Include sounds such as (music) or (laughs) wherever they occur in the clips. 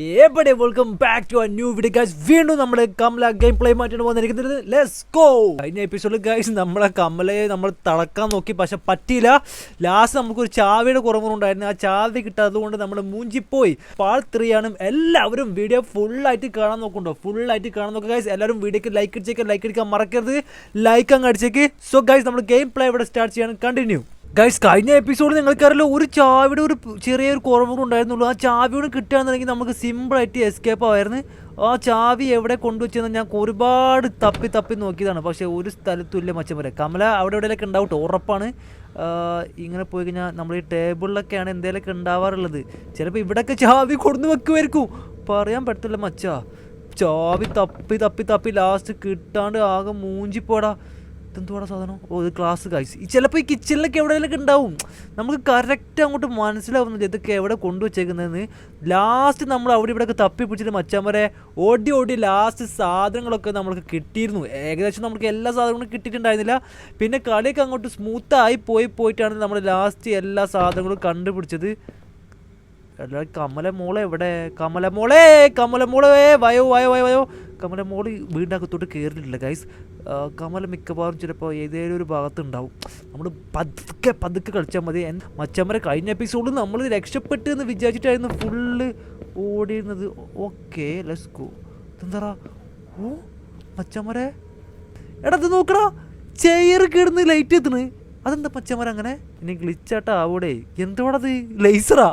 എവിടെ welcome back to new video guys വീണ്ടും നമ്മൾ കമല ഗെയിം പ്ലേ മാറ്റാണ് വന്നിരിക്കുന്നത്. ലെറ്റ്സ് ഗോ കഴിഞ്ഞ എപ്പിസോഡിൽ ഗൈസ് നമ്മളെ കമലയെ നമ്മൾ തളക്കാൻ നോക്കി. പക്ഷെ പറ്റിയില്ല. ലാസ്റ്റ് നമുക്കൊരു ചാവിയുടെ കുറവുണ്ടായിരുന്നു. ആ ചാവി കിട്ടാത്തത് കൊണ്ട് നമ്മൾ മൂഞ്ചിപ്പോയി പാൾ ത്രീ ആണ്. എല്ലാവരും വീഡിയോ ഫുള്ളായിട്ട് കാണാൻ നോക്കുന്നുണ്ടോ? ഫുള്ളായിട്ട് കാണാൻ നോക്കുക ഗൈസ് എല്ലാവരും വീഡിയോക്ക് ലൈക്ക് അടിച്ചേക്ക്. ലൈക്ക് അടിക്കാൻ മറക്കരുത്. ലൈക്ക് അങ്ങ് അടിച്ചേക്ക്. സോ ഗൈസ് നമ്മൾ ഗെയിം പ്ലേ ഇവിടെ സ്റ്റാർട്ട് ചെയ്യാൻ കണ്ടിന്യൂ ഗൈസ് കഴിഞ്ഞ എപ്പിസോഡ് നിങ്ങൾക്കറിയില്ല ഒരു ചാവിയുടെ ഒരു ചെറിയൊരു കുറവ് ഉണ്ടായിരുന്നുള്ളൂ. ആ ചാവിയോട് കിട്ടുകയാണെന്നുണ്ടെങ്കിൽ നമുക്ക് സിമ്പിളായിട്ട് എസ്കേപ്പ് ആയിരുന്നു ആ ചാവി എവിടെ കൊണ്ടുവച്ചെന്ന് ഞാൻ ഒരുപാട് തപ്പി തപ്പി നോക്കിയതാണ്. പക്ഷേ ഒരു സ്ഥലത്തുമില്ല മച്ചം വരെ കമല അവിടെ എവിടെയൊക്കെ ഉണ്ടാവും ഉറപ്പാണ്. ഇങ്ങനെ പോയി കഴിഞ്ഞാൽ നമ്മൾ ഈ ടേബിളിലൊക്കെയാണ് എന്തെങ്കിലുമൊക്കെ ഉണ്ടാവാറുള്ളത്. ചിലപ്പോൾ ഇവിടെയൊക്കെ ചാവി കൊടുന്ന് വെക്കുമായിരിക്കും. പറയാൻ പറ്റത്തില്ല മച്ചാ. ചാവി തപ്പി തപ്പി തപ്പി ലാസ്റ്റ് കിട്ടാണ്ട് ആകെ മൂഞ്ചിപ്പോടാ ഇതെന്തുവാടാ സാധനം? ഓ ഇത് ക്ലാസ് ഈ ചിലപ്പോൾ ഈ കിച്ചണിലൊക്കെ എവിടെയെങ്കിലൊക്കെ ഉണ്ടാവും. നമുക്ക് കറക്റ്റ് അങ്ങോട്ട് മനസ്സിലാവുന്നില്ല ഇതൊക്കെ എവിടെ കൊണ്ടുവച്ചേക്കുന്നതെന്ന്. ലാസ്റ്റ് നമ്മൾ അവിടെ ഇവിടെയൊക്കെ തപ്പി പിടിച്ചിട്ട് വരെ ഓടി ഓടി ലാസ്റ്റ് സാധനങ്ങളൊക്കെ നമ്മൾക്ക് കിട്ടിയിരുന്നു. ഏകദേശം നമുക്ക് എല്ലാ സാധനങ്ങളും കിട്ടിയിട്ടുണ്ടായിരുന്നില്ല. പിന്നെ കളിയൊക്കെ അങ്ങോട്ട് സ്മൂത്തായി പോയി പോയിട്ടാണ് നമ്മൾ ലാസ്റ്റ് എല്ലാ സാധനങ്ങളും കണ്ടുപിടിച്ചത്. എടാ കമല മോളെ എവിടെ? കമല മോളെ കമല മോളെ വയോ വയോ വയോ വയോ. കമല മോൾ വീടിന്റെ അകത്തോട്ട് കയറിയിട്ടില്ല ഗൈസ് കമല മിക്കവാറും ചിലപ്പോൾ ഏതെങ്കിലും ഒരു ഭാഗത്ത് ഉണ്ടാവും നമ്മൾ പതുക്കെ പതുക്കെ കളിച്ചാൽ മതി. മച്ചമ്മരെ കഴിഞ്ഞ എപ്പിസോഡിൽ നമ്മൾ രക്ഷപ്പെട്ട് എന്ന് വിചാരിച്ചിട്ടായിരുന്നു ഫുള്ള് ഓടിയിരുന്നത്. ഓക്കെ ലെസ് ഗോ എന്താ ഓ മച്ചമ്മരെ. എടാ ഇത് നോക്കടാ. ചെയർ കിടന്ന് ലൈറ്റ് എത്തുന്നു അതെന്താ പച്ചമരം അങ്ങനെ? ഇനി ഗ്ലിച്ചാട്ടാ ആവൂടെ എന്തോടത് ലേസറാ.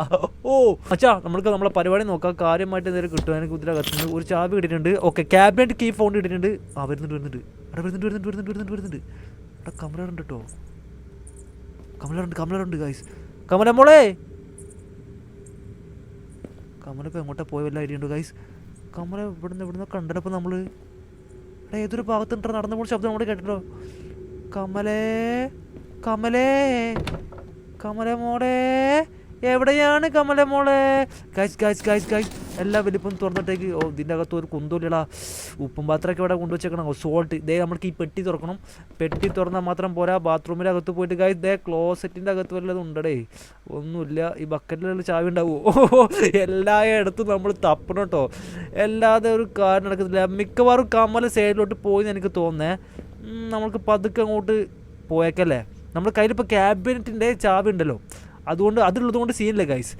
ഓ അച്ഛാ നമ്മൾക്ക് നമ്മളെ പരിപാടി നോക്കാം. കാര്യമായിട്ട് എന്തെങ്കിലും കിട്ടും. എനിക്ക് കുതിര കത്തുന്നു ഒരു ചാവി ഇട്ടിട്ടുണ്ട് ഓക്കെ ക്യാബിനറ്റ് കീ ഫോൺ ഇട്ടിട്ടുണ്ട് ആ വരുന്നുണ്ട് വരുന്നുണ്ട്. അവിടെ വരുന്നുണ്ട് വരുന്നുണ്ട് വരുന്നുണ്ട് വരുന്നുണ്ട് വരുന്നുണ്ട്. അവിടെ കമലുണ്ട് കേട്ടോ കമലുണ്ട് കമലുണ്ട് ഗൈസ് കമല മോളെ. കമല ഇപ്പോൾ എങ്ങോട്ടാ പോയ വല്ല ഐഡിയ ഉണ്ട് ഗൈസ് കമല ഇവിടുന്ന് ഇവിടുന്ന് കണ്ടപ്പോൾ നമ്മൾ എടാ ഏതൊരു ഭാഗത്തുണ്ടോ നടന്നു ശബ്ദം നമ്മൾ കേട്ടല്ലോ കമലേ. കമലേ കമല മോളെ എവിടെയാണ് കമല മോളെ? ഗൈസ് ഗൈസ് ഗൈസ് ഗൈസ് എല്ലാ വലിപ്പം തുറന്നിട്ടേക്ക്. ഓ ഇതിന്റെ അകത്ത് ഒരു കുന്തൂല്ലടാ ഉപ്പും പാത്രമൊക്കെ ഇവിടെ കൊണ്ടുവച്ചേക്കണം. സോൾട്ട് ദേ നമ്മൾക്ക് ഈ പെട്ടി തുറക്കണം. പെട്ടി തുറന്നാൽ മാത്രം പോരാ. ബാത്റൂമിന്റെ അകത്ത് പോയിട്ട് ഗൈസ് ദേ ക്ലോസറ്റിന്റെ അകത്ത് വല്ലതും ഉണ്ടടേ. ഒന്നുമില്ല. ഈ ബക്കറ്റിലുള്ള ചാവി ഉണ്ടാവുമോ (laughs) എല്ലായിടത്തും നമ്മൾ തപ്പണം കേട്ടോ. അല്ലാതെ ഒരു കാര്യം നടക്കത്തില്ല. മിക്കവാറും കമല സൈഡിലോട്ട് പോയി എന്ന് എനിക്ക് തോന്നുന്നേ. നമുക്ക് പതുക്കെ അങ്ങോട്ട് പോയേക്കല്ലേ? നമ്മുടെ കയ്യിലിപ്പോൾ ക്യാബിനറ്റിന്റെ ചാവി ഉണ്ടല്ലോ. അതുകൊണ്ട് അതുള്ളത് കൊണ്ട് സീനില്ല ഗൈസ്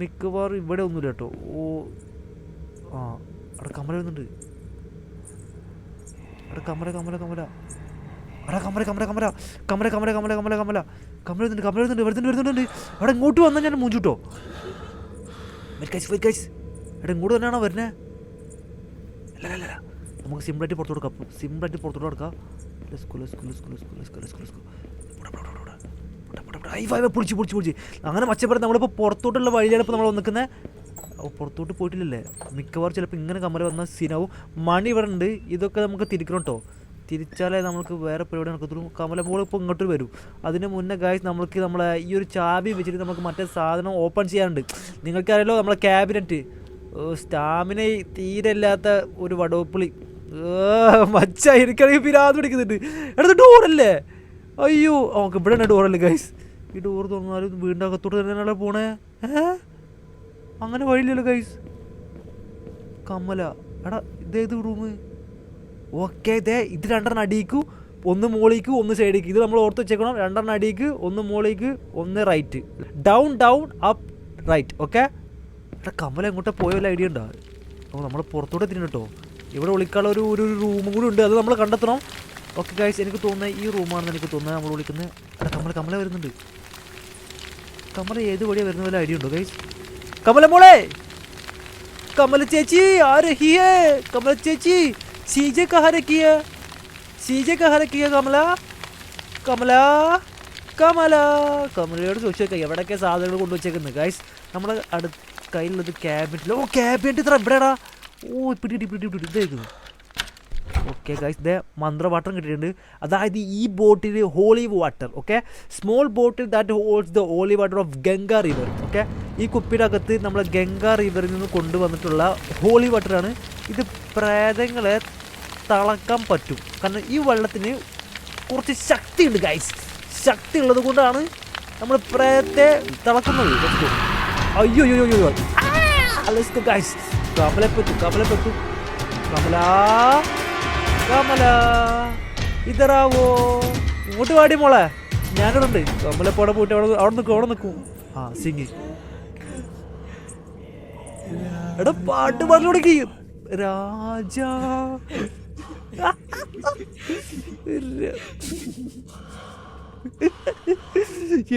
മിക്കവാറും ഇവിടെ ഒന്നുമില്ല കേട്ടോ. ഓ ആ അവിടെ കമല വരുന്നുണ്ട്. അവിടെ കമല കമല കമല അവിടെ കമല കമല കമല കമല കമല കമല കമല കമല കമല വരുന്നുണ്ട് കമല വരുന്നുണ്ട് വരുന്നുണ്ട് വരുന്നുണ്ട്. അവിടെ ഇങ്ങോട്ട് വന്നാൽ ഞാൻ മൂഞ്ചുട്ടോ കൈസ് അവിടെ ഇങ്ങോട്ട് തന്നെയാണോ വരുന്നത് അല്ല അല്ല നമുക്ക് സിമ്പിളായിട്ട് പുറത്തോട്ട് കൊടുക്കാം സിമ്പിളായിട്ട് പുറത്തോട്ട് കൊടുക്കാം school let's go let's go let's go let's go let's go let's go പൊളിച്ച് പൊളിച്ച് പൊളിച്ച്. അങ്ങനെ മച്ചപ്പെടുത്ത നമ്മളിപ്പോൾ പുറത്തോട്ടുള്ള വഴിയാണ് ഇപ്പോൾ നമ്മൾ നിൽക്കുന്നത് പുറത്തോട്ട് പോയിട്ടില്ലല്ലേ? മിക്കവാറും ചിലപ്പോൾ ഇങ്ങനെ കമല വന്ന സീനാവും. മണി ഇവിടെ ഉണ്ട്. ഇതൊക്കെ നമുക്ക് തിരിക്കണം കേട്ടോ തിരിച്ചാലേ നമുക്ക് വേറെ പരിപാടി നടക്കത്തുള്ളൂ. കമല മോൾ ഇപ്പോൾ ഇങ്ങോട്ട് വരും. അതിന് മുന്നേ ഗായ്സ് നമ്മൾക്ക് നമ്മളെ ഈ ഒരു ചാബി വെച്ചിട്ട് നമുക്ക് മറ്റേ സാധനം ഓപ്പൺ ചെയ്യാനുണ്ട്. നിങ്ങൾക്കറിയാലോ നമ്മളെ ക്യാബിനറ്റ് സ്റ്റാമിന തീരെ ഇല്ലാത്ത ഒരു വടവപ്പുളി. മച്ച എനിക്കാണെങ്കിൽ പിരാത് പിടിക്കുന്നുണ്ട്. എടുത്ത് ഡോറല്ലേ അയ്യോ ഓക്കെ തന്നെ ഡോറല്ലേ ഗൈസ് ഈ ഡോർ തുറന്നാലും വീടിന്റെ അകത്തോട്ട് തന്നെയാണല്ലോ പോണേ. ഏ? അങ്ങനെ വഴിയില്ലല്ലോ ഗൈസ് കമ്മല. എടാ ഇതേത് റൂം ഓക്കെ ഇതേ ഇത് രണ്ടെണ്ണം അടിയിക്കു ഒന്ന് മോളിക്ക് ഒന്ന് സൈഡിക്ക് ഇത് നമ്മൾ ഓർത്ത് വെച്ചേക്കണം. രണ്ടെണ്ണം അടിയിക്ക് ഒന്ന് മോളിക്ക് ഒന്ന് right down down up right okay എടാ കമല എങ്ങോട്ടാ പോയ ഐഡിയ ഉണ്ടോ? അപ്പോൾ നമ്മൾ പുറത്തോട്ട് എത്തിയിട്ടുണ്ട് കേട്ടോ. ഇവിടെ വിളിക്കാനുള്ള ഒരു ഒരു റൂമും കൂടി ഉണ്ട്. അത് നമ്മൾ കണ്ടെത്തണം. ഓക്കെ ഗൈസ് എനിക്ക് തോന്നുന്നത് ഈ റൂമാണെന്ന് എനിക്ക് തോന്നുന്നത് നമ്മൾ വിളിക്കുന്നത് എടാ കമല കമല വരുന്നുണ്ട് കമല ഏത് വഴിയാണ് വരുന്ന വല്ല ഐഡിയ ഉണ്ടോ ഗൈസ് കമല മോളെ कमल चेची आ रही है कमल चेची सीजे कहाँ रखी है सीजे कहाँ रखी है कमला കമല കമല കമലയോട് ചോദിച്ചു നോക്കാം എവിടെയൊക്കെ സാധനങ്ങൾ കൊണ്ടുവച്ചേക്കുന്നത് ഗൈസ് നമ്മൾ അടുത്ത കയ്യിലുള്ളത് ക്യാബിനറ്റിൽ ഓ ക്യാബിനറ്റ് ഇത്ര എവിടെയാടാ ഓ പിടി പിടി പിടി പിടി ഇതായിരുന്നു ഓക്കെ ഗൈസ് ദേ മന്ത്രവാട്ടം കിട്ടിയിട്ടുണ്ട്. അതായത് ഈ bottle holy water okay small bottle that holds the holy water of Ganga river okay ഈ കുപ്പിയുടെ അകത്ത് നമ്മൾ ഗംഗ റിവറിൽ നിന്ന് കൊണ്ടുവന്നിട്ടുള്ള ഹോളി വാട്ടറാണ് ഇത് പ്രേതങ്ങളെ തളക്കാൻ പറ്റും. കാരണം ഈ വെള്ളത്തിന് കുറച്ച് ശക്തിയുണ്ട് ഗൈസ് ശക്തി ഉള്ളത് കൊണ്ടാണ് നമ്മൾ പ്രേതത്തെ തളക്കുന്നത്. അയ്യോ അയ്യോ അയ്യോ അയ്യോ ഗൈസ് കമലപ്പെത്തു കമലപ്പെത്തു. കമല. കമല ഇതറാവോ? ഇങ്ങോട്ട് പാടി മോളെ. ഞാനിവിടെ ഉണ്ട് കമലപ്പോടെ പോയിട്ട് അവിടെ അവിടെ നിൽക്കും അവിടെ നിൽക്കും. ആ സിംഗ് എടാ പാട്ട് പറഞ്ഞു തുടങ്ങി രാജാ.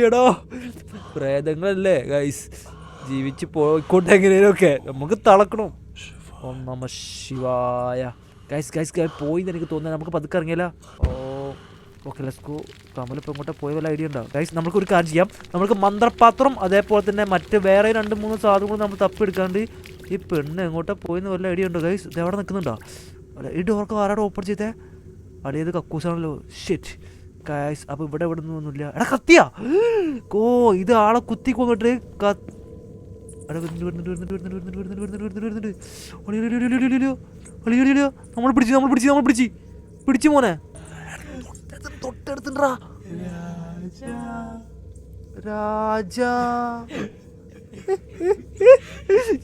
എടോ പ്രേതങ്ങളല്ലേ ഗൈസ് ജീവിച്ച് പോയിക്കോട്ടെ എങ്ങനെയൊക്കെ നമുക്ക് തളക്കണം ഓം നമ ശിവായ. ഗൈസ് ഗൈസ് ഗൈ പോയി എന്ന് എനിക്ക് തോന്നുന്നത് നമുക്ക് പതുക്കെ ഇറങ്ങിയല്ല. ഓ ഓക്കെ ലെസ്കോ കമലിപ്പോൾ ഇങ്ങോട്ട് പോയ വല്ല ഐഡിയ ഉണ്ടാവും ഗൈസ് നമുക്ക് ഒരു കാര്യം ചെയ്യാം. നമുക്ക് മന്ത്രപാത്രം അതേപോലെ തന്നെ മറ്റ് വേറെ രണ്ട് മൂന്ന് സാധനങ്ങൾ നമ്മൾ തപ്പിയെടുക്കാണ്ട് ഈ പെണ്ണ് എങ്ങോട്ടാ പോയെന്ന് വല്ല ഐഡിയ ഉണ്ടോ? ഗൈസ് ഇത് എവിടെ നിൽക്കുന്നുണ്ടോ? അല്ല, ഈ ഡോർക്ക് ആരാടെ ഓപ്പൺ ചെയ്തേ? അടിയത് കക്കൂസാണല്ലോ. ഷിറ്റ് ഗൈസ് അപ്പോൾ ഇവിടെ ഇവിടെ ഒന്നുമില്ല. എടാ കത്തിയാ? (gasps) ഓ ഇത് ആളെ കുത്തി കൊന്നിട്ട് കത്ത് എടാ വരുന്നുണ്ട് വരുന്നുണ്ട് വരുന്നുണ്ട് വരുന്നുണ്ട് വരുന്നുണ്ട് വരുന്നുണ്ട് വരുന്നുണ്ട് വരുന്നുണ്ട്. അളിയോ അളിയോ നമ്മൾ പിടിച്ച് നമ്മൾ പിടിച്ച് നമ്മൾ പിടിച്ച് പിടിച്ച് മോനെ തൊട്ടടുത്തുണ്ടാ രാജാ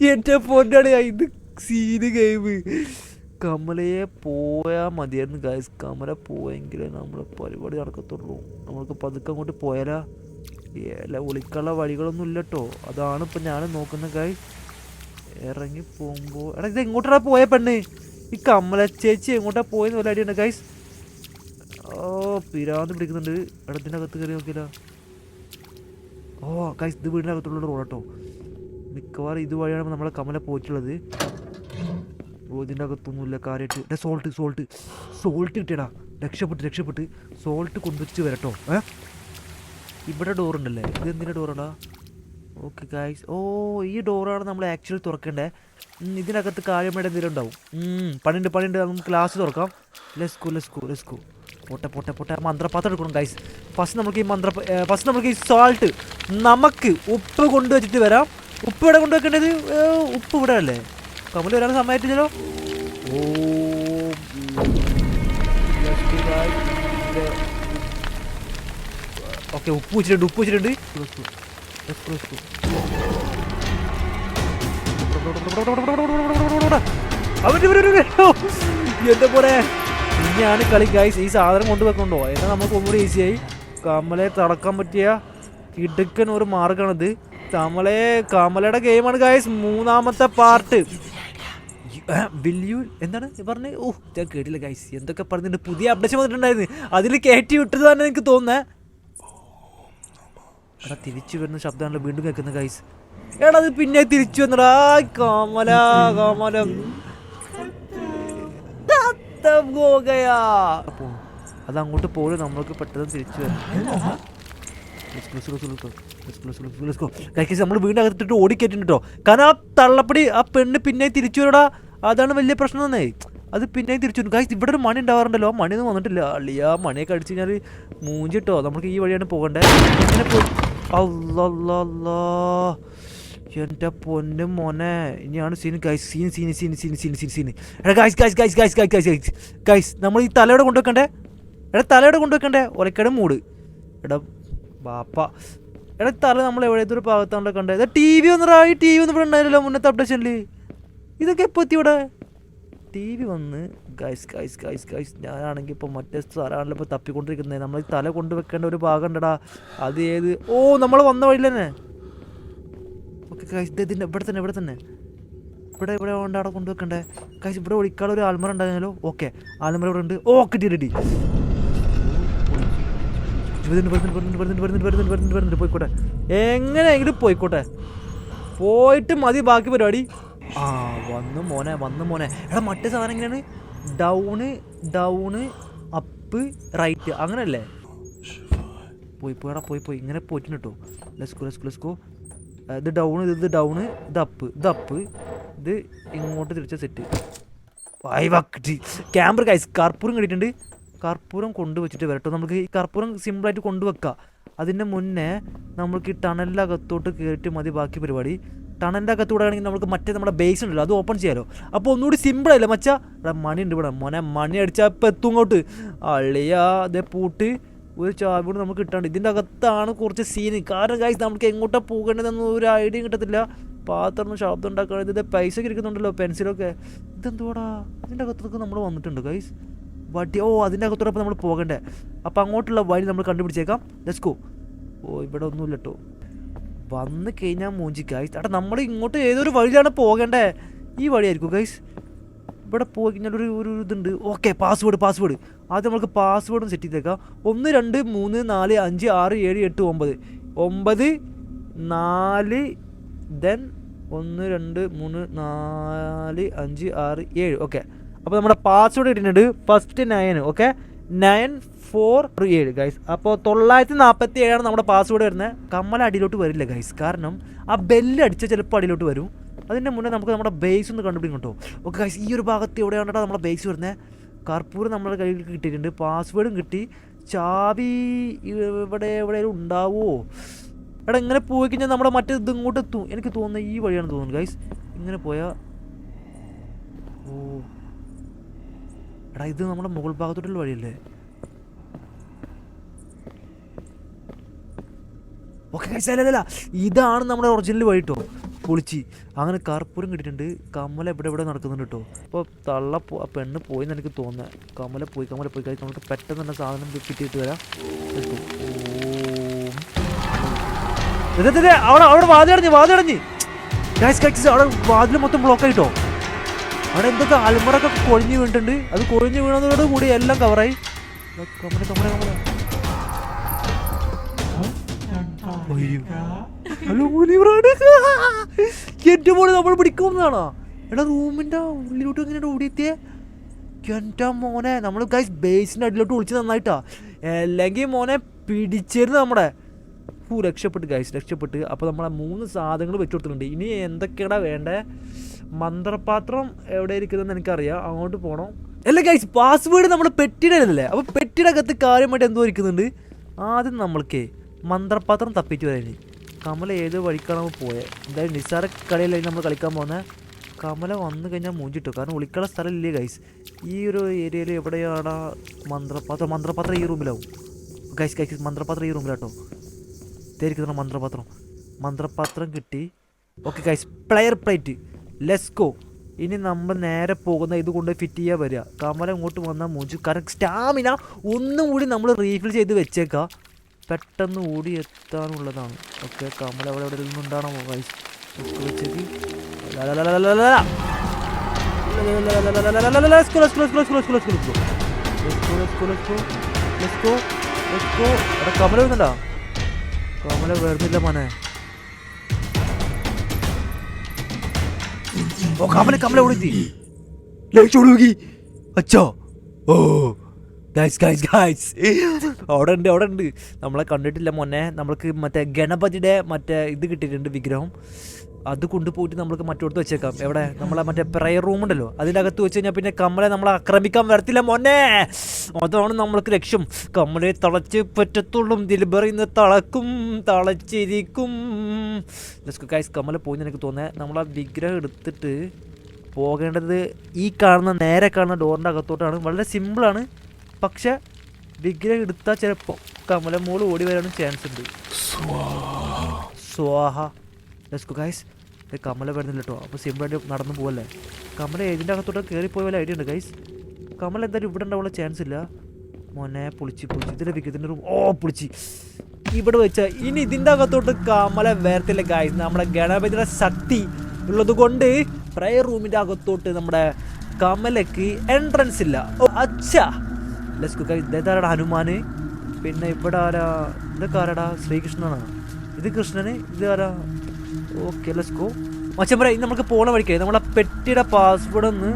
എന്റെ പൊന്നാണ് ഇത് സീന് ഗെയിം കമലയെ പോയാൽ മതിയായിരുന്നു ഗായ്സ് കമല പോയെങ്കിലേ നമ്മളെ പരിപാടി നടക്കത്തുള്ളൂ നമ്മൾക്ക് പതുക്കെ അങ്ങോട്ട് പോയാലാ അല്ല ഒളിക്കാനുള്ള വഴികളൊന്നും ഇല്ല കേട്ടോ അതാണ് ഇപ്പം ഞാൻ നോക്കുന്ന ഗായ് ഇറങ്ങി പോകുമ്പോൾ എടാ ഇത് എങ്ങോട്ടാ പോയ പെണ്ണ് ഈ കമല ചേച്ചി എങ്ങോട്ടാ പോയെന്ന് വല്ല അടിയുണ്ട് ഗൈസ് ഓ പിരാന്ത് പിടിക്കുന്നുണ്ട്. ഇടത്തിന്റെ അകത്ത് കയറി നോക്കിയില്ല. ഓ ഗൈസ് ഇത് വീടിന്റെ അകത്തുള്ള റോഡ് കേട്ടോ മിക്കവാറും ഇതുവഴിയാണ് നമ്മളെ കമല പോയിട്ടുള്ളത്. ഓ ഇതിന്റെ അകത്തൊന്നുമില്ല കാര്യമായിട്ട് സോൾട്ട് സോൾട്ട് സോൾട്ട് കിട്ടിയടാ. രക്ഷപ്പെട്ട് രക്ഷപ്പെട്ട്. സോൾട്ട് കൊണ്ടുവച്ച് വരട്ടോ. ഏ? ഇവിടെ ഡോറുണ്ടല്ലേ ഇത് എന്തിന്റെ ഡോറാടാ ഓക്കെ ഗായ്സ് ഓ ഈ ഡോറാണ് നമ്മൾ ആക്ച്വലി തുറക്കേണ്ടത് ഇതിനകത്ത് കാര്യമായിട്ട് എന്തെങ്കിലും ഉണ്ടാവും. പണിയുണ്ട് പണിയുണ്ട്. നമുക്ക് ക്ലാസ് തുറക്കാം. ലെസ്കു ലെസ്കു ലെസ്കു പോട്ടെ പോട്ടെ പോട്ടെ. മന്ത്രപ്പാത്രം എടുക്കണം ഗൈസ് ഫസ്റ്റ് നമുക്ക് ഈ മന്ത്ര ഫസ്റ്റ് നമുക്ക് ഈ സോൾട്ട് നമുക്ക് ഉപ്പ് കൊണ്ടുവച്ചിട്ട് വരാം. ഉപ്പ് ഇവിടെ കൊണ്ടുവെക്കേണ്ടത് വെക്കേണ്ടത് ഉപ്പ് ഇവിടെ അല്ലേ? കമൽ വരാൻ സമയത്തില്ലല്ലോ ഓ ഓക്കെ ഉപ്പ് വെച്ചിട്ടുണ്ട് ഉപ്പ് വെച്ചിട്ടുണ്ട്. എന്റെ പോലെ ഇനിയാണ് കളി ഗൈസ് ഈ സാധനം കൊണ്ടുവെക്കണ്ടോ എന്നാൽ നമുക്ക് ഒന്നുകൂടി ഈസിയായി കമലെ തടക്കാൻ പറ്റിയ ഇടുക്കൻ ഒരു മാർഗമാണിത് കമലെ കമലയുടെ ഗെയിമാണ് ഗൈസ് മൂന്നാമത്തെ പാർട്ട് വില്യു എന്താണ് പറഞ്ഞത് ഓ ഞാൻ കേട്ടില്ല ഗൈസ് എന്തൊക്കെ പറഞ്ഞിട്ടുണ്ട്? പുതിയ അപ്ഡേഷൻ വന്നിട്ടുണ്ടായിരുന്നു. അതിൽ കയറ്റി വിട്ടത് തന്നെ എനിക്ക് തോന്നുന്നേ. എടാ തിരിച്ചു വരുന്ന ശബ്ദമാണല്ലോ വീണ്ടും കേൾക്കുന്നത് ഗൈസ് എടാ അത് പിന്നെ തിരിച്ചു വന്നടാ. കോമല കോമലം. അത് അങ്ങോട്ട് പോലും നമ്മൾക്ക് പെട്ടെന്ന് തിരിച്ചു വരാം. നമ്മൾ വീണ്ടും അകത്തിട്ട് ഓടിക്കേറ്റിട്ടോ കാരണം ആ തള്ളപ്പടി ആ പെണ്ണ് പിന്നെ തിരിച്ചു വരടാ. അതാണ് വലിയ പ്രശ്നം തന്നെ. അത് പിന്നെ തിരിച്ചു വരും. കാര്യം ഇവിടെ ഒരു മണി ഉണ്ടാവാറുണ്ടല്ലോ. ആ മണിയൊന്നും വന്നിട്ടില്ല. അളിയാ മണിയൊക്കെ അടിച്ചു കഴിഞ്ഞാൽ മൂഞ്ചിട്ടോ? നമുക്ക് ഈ വഴിയാണ് പോകേണ്ടത് പോയി അല്ലല്ലാ എന്റെ പൊന്ന് മോനെ. ഇനിയാണ് scene guys scene scene scene scene scene scene scene എടാ guys guys guys guys guys guys guys guys നമ്മൾ ഈ തലയുടെ കൊണ്ടുവെക്കണ്ടേ? എടാ തലയുടെ കൊണ്ടുവെക്കണ്ടേ? ഒലക്കട മൂട്. എടാ ബാപ്പ. എടാ തല നമ്മൾ എവിടെ ഒരു ഭാഗത്താണ് കണ്ടത് ടി വി വന്നടാ ഈ ടി വി ഒന്നും ഇവിടെ ഉണ്ടായില്ലല്ലോ മുന്നത്തെ അപ്ഡേഷനിൽ ഇതൊക്കെ എപ്പോൾ എത്തി ഇവിടെ? ടി വി വന്ന് ഗൈസ് ഗൈസ് ഗൈസ് ഗൈസ് ഞാനാണെങ്കിൽ ഇപ്പോൾ മറ്റേ സ്ഥലമാണല്ലോ ഇപ്പോൾ തപ്പിക്കൊണ്ടിരിക്കുന്നത് നമ്മൾ തല കൊണ്ടുവെക്കേണ്ട ഒരു ഭാഗം ഉണ്ടടാ അത് ഏത്? ഓ നമ്മൾ വന്ന വഴിയിൽ തന്നെ. ഓക്കെ ഗൈസ് ഇതിന്റെ ഇവിടെ തന്നെ ഇവിടെ തന്നെ. ഇവിടെ ഇവിടെ ഉണ്ട് അവിടെ കൊണ്ടുവെക്കണ്ടേ ഗൈസ് ഇവിടെ ഒളിക്കാനുള്ള ഒരു ആൽമറ ഉണ്ടായിരുന്നല്ലോ. ഓക്കെ ആൽമറ ഇവിടെ ഉണ്ട്. ഓ കിട്ടി റെഡി പോയിക്കോട്ടെ. എങ്ങനെയെങ്കിലും പോയിക്കോട്ടെ. പോയിട്ട് മതി ബാക്കി പരിപാടി. ആ വന്ന് മോനെ വന്ന് മോനെ. എടാ മറ്റേ സാധനം എങ്ങനെയാണ്? ഡൗണ് ഡൗണ് അപ്പ് റൈറ്റ് അങ്ങനല്ലേ? പോയി പോയടാ പോയി പോയി. ഇങ്ങനെ പോയിട്ടുണ്ട് കേട്ടോ let's go let's go let's go ഇത് ഡൗൺ ഇത് ഡൗണ് ഇത് അപ്പ് ഇത് അപ്പ് ഇത് ഇങ്ങോട്ട് തിരിച്ച സെറ്റ് വായി ക്യാമ്പർ കൈസ് കർപ്പൂരം കിട്ടിയിട്ടുണ്ട്. കർപ്പൂരം കൊണ്ടുവച്ചിട്ട് വരട്ടോ നമുക്ക് ഈ കർപ്പൂരം സിമ്പിളായിട്ട് കൊണ്ടുവെക്കാം. അതിന്റെ മുന്നേ നമുക്ക് ഈ ടണലിന്റെ അകത്തോട്ട് കയറിയിട്ട് മതി ബാക്കി പരിപാടി. ടണലിന്റെ അകത്തൂടെ ആണെങ്കിൽ നമുക്ക് മറ്റേ നമ്മുടെ ബേസ് ഉണ്ടല്ലോ അത് ഓപ്പൺ ചെയ്യാലോ. അപ്പോൾ ഒന്നുകൂടി സിമ്പിളല്ലേ മച്ചാ? ഇവിടെ മണി ഉണ്ട് ഇവിടെ. മോനെ മണി അടിച്ചാൽ ഇപ്പം എത്തും ഇങ്ങോട്ട്. അള്ളിയാ അതേ പൂട്ട്. ഒരു ചാവി കൂടി നമുക്ക് കിട്ടാണ്ട്. ഇതിന്റെ അകത്താണ് കുറച്ച് സീന് കാരണം ഗൈസ് നമുക്ക് എങ്ങോട്ടാണ് പോകേണ്ടതെന്ന് ഒരു ഐഡിയ കിട്ടത്തില്ല. പാത്രം ശബ്ദം ഉണ്ടാക്കാൻ ഇത് പൈസ ഇരിക്കുന്നുണ്ടല്ലോ പെൻസിലൊക്കെ ഇതെന്തുവാടാ? ഇതിന്റെ അകത്തൊക്കെ നമ്മൾ വന്നിട്ടുണ്ട് ഗൈസ് വട്ടി ഓ അതിന്റെ അകത്തോടെ നമ്മൾ പോകണ്ടേ. അപ്പോൾ അങ്ങോട്ടുള്ള വഴി നമ്മൾ കണ്ടുപിടിച്ചേക്കാം. ലെറ്റ്സ് ഗോ ഓ ഇവിടെ ഒന്നുമില്ല കേട്ടോ വന്ന് കഴിഞ്ഞാൽ മൂഞ്ചി. ഗൈസ് അവിടെ നമ്മൾ ഇങ്ങോട്ട് ഏതൊരു വഴിയിലാണ് പോകേണ്ടേ? ഈ വഴിയായിരിക്കും ഗൈസ് ഇവിടെ പോയി കഴിഞ്ഞാൽ ഒരു ഒരു ഇതുണ്ട്. ഓക്കെ പാസ്വേഡ് പാസ്വേഡ് ആദ്യം നമുക്ക് പാസ്വേഡും സെറ്റ് ചെയ്തേക്കാം. ഒന്ന് രണ്ട് മൂന്ന് നാല് അഞ്ച് ആറ് ഏഴ് എട്ട് ഒമ്പത്. ഒമ്പത് നാല് ദെൻ ഒന്ന് രണ്ട് മൂന്ന് നാല് അഞ്ച് ആറ് ഏഴ്. ഓക്കെ അപ്പോൾ നമ്മുടെ പാസ്വേഡ് ഇട്ടിട്ടുണ്ട് first nine okay nine four ഏഴ് ഗൈസ് അപ്പോൾ തൊള്ളായിരത്തി നാൽപ്പത്തി ഏഴാണ് നമ്മുടെ പാസ്വേഡ് വരുന്നത്. കമ്മൽ അടിയിലോട്ട് വരില്ല ഗൈസ് കാരണം ആ ബെല്ല് അടിച്ചാൽ ചിലപ്പോൾ അടിയിലോട്ട് വരും. അതിന്റെ മുന്നേ നമുക്ക് നമ്മുടെ ബേസ് ഒന്ന് കണ്ടുപിടിക്കും കേട്ടോ. ഓക്കെ ഗൈസ് ഈ ഒരു ഭാഗത്ത് എവിടെയാണ് കേട്ടോ നമ്മുടെ ബേസ് വരുന്നത് കർപ്പൂരം നമ്മുടെ കയ്യിൽ കിട്ടിയിട്ടുണ്ട്. പാസ്വേഡും കിട്ടി. ചാവി ഇവിടെ എവിടെയെങ്കിലും ഉണ്ടാവുമോ എടാ ഇങ്ങനെ പോയി കഴിഞ്ഞാൽ നമ്മുടെ മറ്റേ ഇത് ഇങ്ങോട്ട് എത്തും. എനിക്ക് തോന്നുന്നത് ഈ വഴിയാണ് തോന്നുന്നത് ഗൈസ് ഇങ്ങനെ പോയാൽ ഓ. എടാ ഇത് നമ്മുടെ മുകൾ ഭാഗത്തോട്ടുള്ള വഴിയല്ലേ? ഓക്കെ അല്ല ഇതാണ് നമ്മുടെ ഒറിജിനൽ വഴി കേട്ടോ പൊളിച്ച്. അങ്ങനെ കർപ്പൂരം കിട്ടിയിട്ടുണ്ട്. കമ്മല എവിടെ എവിടെ നടക്കുന്നുണ്ട് കേട്ടോ അപ്പോൾ തള്ള പോ- പെണ്ണ് പോയി എന്ന് എനിക്ക് തോന്നുന്നത് കമ്മല പോയി കമ്മല പോയി. കഴിച്ച് നമുക്ക് പെട്ടെന്ന് തന്നെ സാധനം കിട്ടിയിട്ട് വരാം. ദേ, അവിടെ അവിടെ വാതിലടഞ്ഞ് വാതിലടഞ്ഞ് ഗൈസ് കഴിച്ച് അവിടെ വാതിൽ മൊത്തം ബ്ലോക്ക് ആയിട്ടോ അവിടെ എന്തൊക്കെ അലമുറൊക്കെ കൊഴിഞ്ഞ് വീണിട്ടുണ്ട്. അത് കൊഴിഞ്ഞ് വീണതോടുകൂടി എല്ലാം കവറായി കമ്മല കമ്മല കമ്മല. എന്റെ പോലെ നമ്മൾ പിടിക്കുന്നതാണോ എടാ റൂമിന്റെ ഉള്ളിലോട്ട് എങ്ങനെ ഓടിയെത്തിയേ എന്റെ മോനെ നമ്മൾ ഗൈസ് ബേസിന്റെ അടിയിലോട്ട് വിളിച്ച് നന്നായിട്ടാ. അല്ലെങ്കിൽ മോനെ പിടിച്ചിരുന്നു നമ്മുടെ ഫൂ രക്ഷപ്പെട്ട് ഗൈസ് രക്ഷപ്പെട്ട്. അപ്പോൾ നമ്മളെ മൂന്ന് സാധനങ്ങൾ വെച്ച് കൊടുത്തിട്ടുണ്ട്. ഇനി എന്തൊക്കെയാണ് വേണ്ടേ? മന്ത്രപാത്രം എവിടെ ഇരിക്കുന്നതെന്ന് എനിക്കറിയാം. അങ്ങോട്ട് പോകണം അല്ല ഗൈസ് പാസ്വേഡ് നമ്മൾ പെട്ടിയുടെ അപ്പോൾ പെട്ടിയുടെ അകത്ത് കാര്യമായിട്ട് എന്തോ ഇരിക്കുന്നുണ്ട്. ആദ്യം നമ്മൾക്കേ മന്ത്രപാത്രം തപ്പിച്ചു വരാൻ കമല ഏത് വഴിക്കാണ് പോയത് എന്തായാലും നിസ്സാര കളിയിലായി നമ്മൾ കളിക്കാൻ പോകുന്നത് കമല വന്നു കഴിഞ്ഞാൽ മൂഞ്ചിട്ടു. കാരണം ഒളിക്കാനുള്ള സ്ഥലമില്ലേ ഗൈസ് ഈ ഒരു ഏരിയയിൽ എവിടെയാണ് മന്ത്രപാത്രം? മന്ത്രപാത്രം ഈ റൂമിലാവും. ഗൈസ് ഗൈസ് മന്ത്രപാത്രം ഈ റൂമിലാട്ടോ. തേരിക്കുന്ന മന്ത്രപാത്രം. മന്ത്രപാത്രം കിട്ടി. Okay guys player plate let's go ഇനി നമ്മൾ നേരെ പോകുന്ന ഇത് കൊണ്ട് ഫിറ്റ് ചെയ്യാൻ വരിക. കമല ഇങ്ങോട്ട് വന്നാൽ മൂഞ്ചു. കാരണം സ്റ്റാമിന ഒന്നും കൂടി നമ്മൾ റീഫിൽ ചെയ്ത് വെച്ചേക്കാം. പെട്ടെന്ന് ഓടി എത്താനുള്ളതാണ് ഓക്കെ കമൽ അവിടെ എവിടെ നിന്നുണ്ടാണോ വൈസ് വെച്ചത് കമല വരുന്നുണ്ടോ കമല വരുന്നില്ല മോനെ ഓ കമല കമല ഓടി ലയിച്ചോളൂകി അച്ഛോ ഓ ഗൈസ് ഗൈസ് ഗൈസ് അവിടെ ഉണ്ട് അവിടെ ഉണ്ട് നമ്മളെ കണ്ടിട്ടില്ല മോനെ. നമ്മൾക്ക് മറ്റേ ഗണപതിയുടെ മറ്റേ ഇത് കിട്ടിയിട്ടുണ്ട് വിഗ്രഹം. അത് കൊണ്ടുപോയിട്ട് നമ്മൾക്ക് മറ്റോടത്ത് വെച്ചേക്കാം. എവിടെ? നമ്മളെ മറ്റേ പ്രയർ റൂം ഉണ്ടല്ലോ. അതിന്റെ അകത്ത് വെച്ച് കഴിഞ്ഞാൽ പിന്നെ കമ്മലെ നമ്മളെ ആക്രമിക്കാൻ വരത്തില്ല മോനെ. അതാണ് നമ്മൾക്ക് ലക്ഷ്യം. കമ്മലെ തളച്ച് പറ്റത്തുള്ളും ദിൽബറിന്ന് തളക്കും തളച്ചിരിക്കും. ഗൈസ് കമ്മലെ പോയി എനിക്ക് തോന്നുന്നത് നമ്മൾ ആ വിഗ്രഹം എടുത്തിട്ട് പോകേണ്ടത് ഈ കാണുന്ന നേരെ കാണുന്ന ഡോറിന്റെ അകത്തോട്ടാണ്. വളരെ സിമ്പിളാണ് പക്ഷെ വിഗ്രഹം എടുത്താൽ ചിലപ്പോൾ കമലമോൾ ഓടി വരാനും ചാൻസ് ഉണ്ട്. സ്വാഹ. ഗൈസ് കമല വരുന്നില്ല കേട്ടോ അപ്പോൾ സിമ്പിളായിട്ട് നടന്നു പോവല്ലേ? കമല ഏതിന്റെ അകത്തോട്ട് കയറിപ്പോയ പോലെ ഐഡിയ ഉണ്ട് ഗൈസ് കമൽ എന്തായാലും ഇവിടെ ഉണ്ടാവുള്ള ചാൻസ് ഇല്ല. മോനെ പൊളിച്ച് പൊളിച്ച്. ഇതിന്റെ വിഗ്രഹത്തിന്റെ റൂം ഓ പൊളിച്ച്. ഇവിടെ വെച്ച ഇനി ഇതിന്റെ അകത്തോട്ട് കമല വരത്തില്ല ഗൈസ് നമ്മുടെ ഗണപതിയുടെ ശക്തി ഉള്ളത് കൊണ്ട് പ്രയർ റൂമിന്റെ അകത്തോട്ട് നമ്മുടെ കമലക്ക് എൻട്രൻസ് ഇല്ല. അച്ഛാ. ലെസ് കുക്ക ഇതേതാരടാ ഹനുമാന്. പിന്നെ ഇവിടെ ആരാ? ഇതൊക്കെ ആരാടാ? ശ്രീകൃഷ്ണനാണ്? ഇത് കൃഷ്ണന്? ഇത് ആരാ? ഓക്കെ ലെസ് ഗോ മച്ചം പറയാം നമുക്ക് പോണ വഴിക്കേ നമ്മളെ പെട്ടിയുടെ പാസ്വേഡ് ഒന്ന്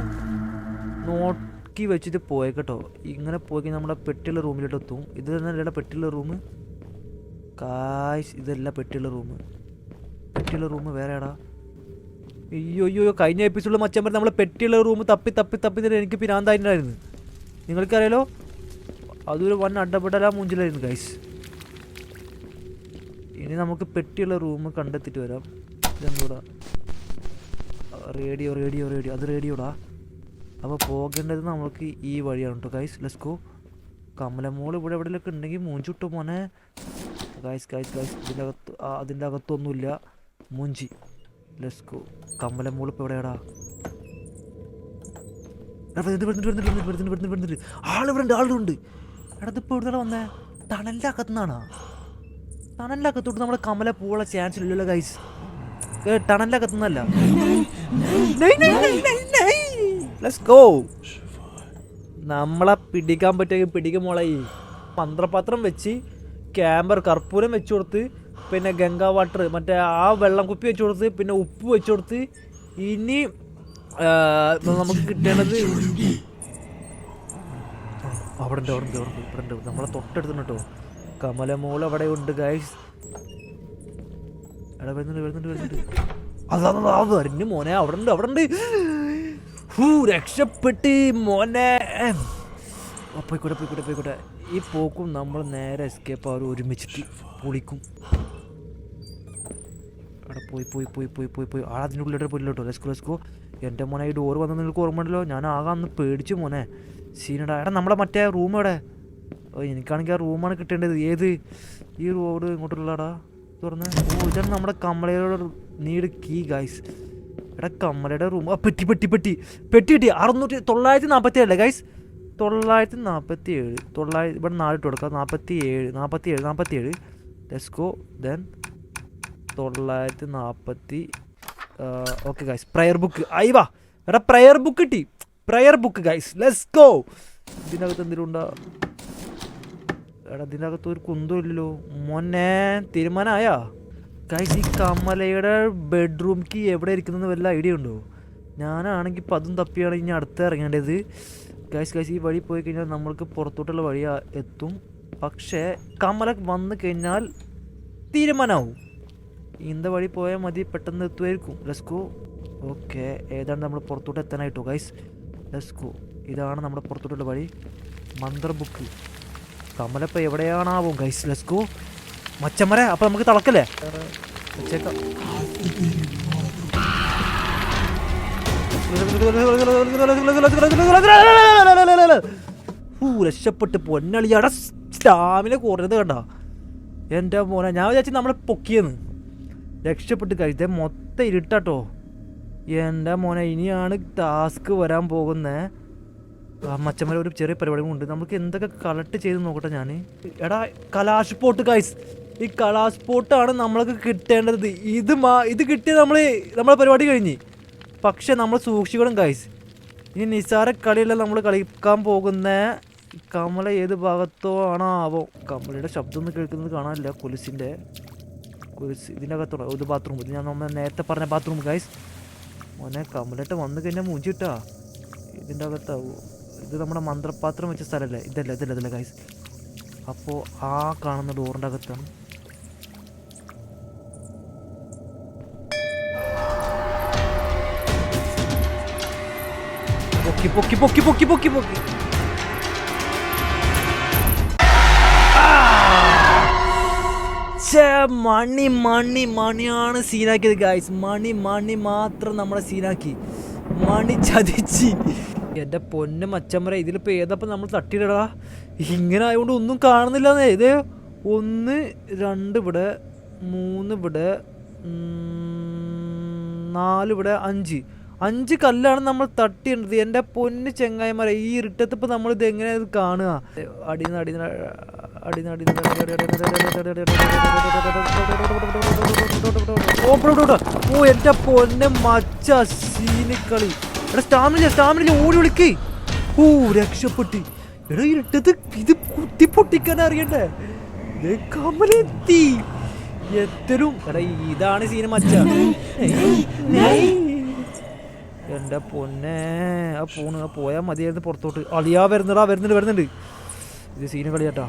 നോക്കി വെച്ചിട്ട് പോയേക്കട്ടോ ഇങ്ങനെ പോയി നമ്മളെ പെട്ടിയുള്ള റൂമിലോട്ട് എത്തും. ഇത് തന്നെ പെട്ടിയുള്ള റൂം കാശ് ഇതല്ല പെട്ടിയുള്ള റൂം പെട്ടിയുള്ള റൂം വേറെ ആടാ അയ്യോ അയ്യോ കഴിഞ്ഞ എപ്പിസോഡിൽ മച്ചാൻ പറഞ്ഞ നമ്മളെ പെട്ടിയുള്ള റൂം തപ്പി തപ്പി തപ്പി തന്നെ എനിക്ക് പിരാന്തായിട്ടുണ്ടായിരുന്നു നിങ്ങൾക്കറിയാലോ? അതൊരു വൻ അഡപടല മൂഞ്ചിലായിരുന്നു ഗൈസ് ഇനി നമുക്ക് പെട്ടിയുള്ള റൂം കണ്ടെത്തിയിട്ട് വരാം. ഇതെന്തൂടാ? Radio radio radio. അത് റേഡിയോടാ. അപ്പോൾ പോകേണ്ടത് നമുക്ക് ഈ വഴിയാണ് കേട്ടോ ഗൈസ് ലെസ് ഗോ കമലമോൾ ഇവിടെ എവിടെയൊക്കെ ഉണ്ടെങ്കിൽ മൂഞ്ചിട്ടു മോനെ. ഗൈസ് ഗൈസ് ഗൈസ് ഇതിന്റെ അകത്ത് അതിന്റെ അകത്തൊന്നുമില്ല മൂഞ്ചി ലെസ്കോ കമലമോൾ ഇപ്പോൾ എവിടെയാടാ? ആളിവിടെ ഉണ്ട്. ആളിവിടെ ഉണ്ട് ആളുണ്ട് എടാ ഇതിപ്പോൾ എവിടെ അകത്തുനിന്നാണോ ടണലിലകത്തുനിന്നാണോ അകത്തോട്ട് നമ്മുടെ കമല പോകാനുള്ള ചാൻസ് ഇല്ലല്ലോ ഗൈസ് ടണലിന്റെ അകത്തുനിന്നല്ല ഗോ നമ്മളെ പിടിക്കാൻ പറ്റിയ പിടിക്കും മോളെ. മന്ത്രപാത്രം വെച്ച് ക്യാമ്പർ കർപ്പൂരം വെച്ച് കൊടുത്ത് പിന്നെ ഗംഗാ വാട്ടർ മറ്റേ ആ വെള്ളം കുപ്പി വെച്ച് കൊടുത്ത് പിന്നെ ഉപ്പ് വെച്ച് കൊടുത്ത് ഇനി നമുക്ക് കിട്ടേണ്ടത് അവിടെ ഉണ്ട് അവിടെ ഉണ്ട് അവിടെ ഉണ്ട് ഇവിടെ ഉണ്ട് നമ്മളെ തൊട്ടടുത്തുണ്ട് കേട്ടോ കമലമോൾ അവിടെ ഉണ്ട് ഗൈസ് എടാ വരുന്നുണ്ട് വരുന്നുണ്ട് വരുന്നുണ്ട്. അതാണ് അതാ, അതാ വരുന്നു മോനെ. അവിടെ ഉണ്ട് അവിടെ ഉണ്ട് ഹൂ രക്ഷപ്പെട്ട് മോനെ. ആ, പോയിക്കോട്ടെ പോയിക്കോട്ടെ പോയിക്കോട്ടെ. ഈ പോക്കും നമ്മൾ നേരെ എസ്കേപ്പ് അവർ ഒരുമിച്ചിട്ട് പൊളിക്കും. അവിടെ പോയി പോയി പോയി പോയി പോയി പോയി. ആ അതിന്റെ ഉള്ളിലോട്ട് പോയില്ലോട്ടോ ലെസ്കോ ലെസ്കോ എന്റെ മോനെ ഈ ഡോറ് വന്നത് നിങ്ങൾക്ക് ഓർമ്മ ഉണ്ടല്ലോ ഞാൻ ആകെ അന്ന് പേടിച്ചു മോനെ. സീനടാ. എടാ നമ്മളെ മറ്റേ റൂം എവിടെ? ഓ എനിക്കാണെങ്കിൽ ആ റൂമാണ് കിട്ടേണ്ടത്. ഏത്? ഈ റോഡ് ഇങ്ങോട്ടുള്ളടാ. തുറന്ന്. ഓ ഇതാണ് നമ്മുടെ കമ്മലയുടെ നീട് കീ ഗൈസ് എടാ കമ്മലയുടെ റൂം ആ പെട്ടി പെട്ടി പെട്ടി. പെട്ടി കിട്ടി അറുന്നൂറ്റി തൊള്ളായിരത്തി നാൽപ്പത്തി ഏഴ് ഗൈസ് തൊള്ളായിരത്തി നാൽപ്പത്തി ഏഴ് തൊള്ളായിരത്തി ഇവിടെ നാലിട്ട് കൊടുക്കാം. നാൽപ്പത്തി ഏഴ് നാൽപ്പത്തി ഏഴ് നാൽപ്പത്തി ഏഴ് ലെസ്കോ ദെൻ തൊള്ളായിരത്തി നാൽപ്പത്തി ഓക്കെ ഗൈസ് പ്രയർ ബുക്ക് അയ്യവാ എടാ പ്രയർ ബുക്ക് കിട്ടി. Prayer book guys let's go ഇതിനകത്ത് എന്തെങ്കിലും എടാ ഇതിനകത്ത് ഒരു കുന്തം ഇല്ലല്ലോ മോനെ തീരുമാനമായാ ഗൈസ് ഈ കമലയുടെ ബെഡ്റൂംക്ക് എവിടെ ഇരിക്കുന്നതെന്ന് വല്ല ഐഡിയ ഉണ്ടോ? ഞാനാണെങ്കിൽ ഇപ്പം അതും തപ്പിയാണ് ഇനി അടുത്ത് ഇറങ്ങേണ്ടത്. ഗൈസ് ഗൈസ് ഈ വഴി പോയി കഴിഞ്ഞാൽ നമ്മൾക്ക് പുറത്തോട്ടുള്ള വഴി എത്തും. പക്ഷേ കമല വന്നു കഴിഞ്ഞാൽ തീരുമാനമാവും ഇന്ത വഴി പോയാൽ മതി പെട്ടെന്ന് എത്തുമായിരിക്കും. ലെസ്കോ ഓക്കെ ഏതാണ്ട് നമ്മൾ പുറത്തോട്ട് എത്താനായിട്ടോ ഗൈസ് ലെസ്കോ ഇതാണ് നമ്മുടെ പുറത്തോട്ടുള്ള വഴി. മന്ത്ര ബുക്ക്. കമലപ്പ എവിടെയാണാവും ഗൈസ് ലെസ്കോ മച്ചമ്മരെ അപ്പം നമുക്ക് തളക്കല്ലേ? രക്ഷപ്പെട്ട് പൊന്നളിയാടെ സ്റ്റാമിന കുറഞ്ഞത് കണ്ട. എന്റെ മോനെ ഞാൻ വിചാരിച്ചു നമ്മളെ പൊക്കിയെന്ന്. രക്ഷപ്പെട്ട് കഴിച്ചേ മൊത്തം ഇരുട്ടാട്ടോ. എന്റെ മോനെ ഇനിയാണ് ടാസ്ക് വരാൻ പോകുന്നത് മച്ചമ്മര ഒരു ചെറിയ പരിപാടി ഉണ്ട് നമുക്ക് എന്തൊക്കെ കളക്ട് ചെയ്ത് നോക്കട്ടെ ഞാൻ എടാ കലാഷ് പോട്ട് ഗൈസ് ഈ കലാഷ് പോട്ടാണ് നമ്മൾക്ക് കിട്ടേണ്ടത്. ഇത് മാ ഇത് കിട്ടിയ നമ്മൾ നമ്മളെ പരിപാടി കഴിഞ്ഞ്. പക്ഷെ നമ്മൾ സൂക്ഷിക്കണം ഗൈസ് ഇനി നിസാര കളിയല്ല നമ്മൾ കളിക്കാൻ പോകുന്ന. കമല ഏത് ഭാഗത്തോ ആണോ ആവോ കമലയുടെ ശബ്ദം ഒന്നും കേൾക്കുന്നത് കാണാനില്ല. കുലിസിന്റെ കുലിസ് ഇതിന്റെ അകത്തുള്ള ഇത് ബാത്റൂം ഇത് ഞാൻ നമ്മൾ നേരത്തെ പറഞ്ഞ ബാത്റൂം ഗൈസ് മോനെ കമലട്ട് വന്നു കഴിഞ്ഞാൽ മൂഞ്ചിട്ടാ. ഇതിന്റെ അകത്താവോ ഇത് നമ്മുടെ മന്ത്രപാത്രം വെച്ച സ്ഥലമല്ലേ ഇതല്ല ഇതല്ല ഇതല്ല ഗൈസ് അപ്പോൾ ആ കാണുന്ന ഡോറിന്റെ അകത്താണ് പൊക്കി പൊക്കി പൊക്കി പൊക്കി പൊക്കി പൊക്കി. ഛേ, മണി മണി മണിയാണ് സീനാക്കിയത് ഗായ്സ് മണി മണി മാത്രം നമ്മളെ സീനാക്കി മണി ചതിച്ച്. എന്റെ പൊന്നും മച്ചമ്മര ഇതിലിപ്പോൾ ഏതപ്പം നമ്മൾ തട്ടിയിടടാ? ഇങ്ങനെ ആയതുകൊണ്ട് ഒന്നും കാണുന്നില്ലെന്നേ. ഇത് ഒന്ന് രണ്ട് ഇവിടെ മൂന്ന് ഇവിടെ നാല് ഇവിടെ അഞ്ച്. അഞ്ച് കല്ലാണ് നമ്മൾ തട്ടിയിട്ടത് എന്റെ പൊന്ന് ചെങ്ങായിമാരെ ഈ ഇരുട്ടത്ത് ഇപ്പം നമ്മൾ ഇത് എങ്ങനെയാ ഇത് കാണുക ഓ എന്റെ പൊന്നെ മച്ച സീനിക്കളി എടാ സ്റ്റാമിനില്ല സ്റ്റാമിനില്ല ഓടി വിളിക്കേ ഓ രക്ഷപ്പെട്ടി എടാ ഇരുട്ടത്ത് ഇത് കുത്തി പൊട്ടിക്കാൻ അറിയണ്ടേ കമലെത്തി എത്തരും ഇതാണ് സീന മച്ച എന്റെ പൊന്നെ. ആ പോണ് ആ പോയാൽ മതിയായിരുന്നു പുറത്തോട്ട്. അളിയാ വരുന്നടാ വരുന്നുണ്ട് വരുന്നുണ്ട്. ഇത് സീന കളിയാട്ടാ.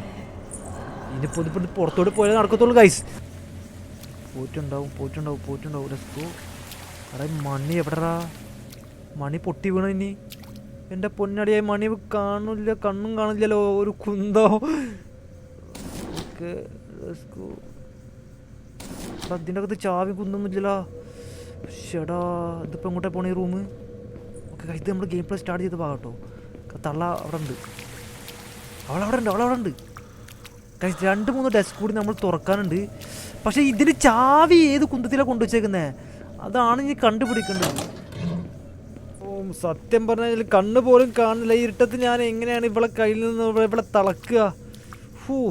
ഇനിയിപ്പോ ഇതിപ്പോ ഇത് പുറത്തോട്ട് പോയാൽ നടക്കത്തുള്ളൂ ഗൈസ് പോയിട്ടുണ്ടാവും പോയിട്ടുണ്ടാവും പോയിട്ടുണ്ടാവും. ലെസ്കോ എടാ ഈ മണി എവിടെടാ? മണി പൊട്ടി വീണ ഇനി? എന്റെ പൊന്നടിയായി മണി കാണില്ല കണ്ണും കാണില്ലല്ലോ ഒരു കുന്തോ. ഓക്കെ ലെസ്കോ അതിന്റെ അകത്ത് ചാവി കുന്നൊന്നുമില്ലല്ലോ. ഷെടാ ഇതിപ്പോൾ എങ്ങോട്ടാ പോണേ ഈ റൂം ഓക്കെ ഇത് നമ്മൾ ഗെയിം പ്ലേ സ്റ്റാർട്ട് ചെയ്ത് പാകട്ടോ തള്ള അവിടെ ഉണ്ട്. അവളവിടെ ഉണ്ട് അവളവിടെ ഉണ്ട്. കഴിച്ച് രണ്ട് മൂന്ന് ഡെസ്ക് കൂടി നമ്മൾ തുറക്കാനുണ്ട്. പക്ഷേ ഇതിന് ചാവി ഏത് കുന്തത്തിലാണ് കൊണ്ടുവച്ചേക്കുന്നത് അതാണ് ഇനി കണ്ടുപിടിക്കേണ്ടത്. ഓ സത്യം പറഞ്ഞാൽ കണ്ണ് പോലും കാണില്ല ഈ ഇരുട്ടത്ത് ഞാൻ എങ്ങനെയാണ് ഇവളെ കയ്യിൽ നിന്ന് ഇവളെ- തിളക്കുക? ഹൂ.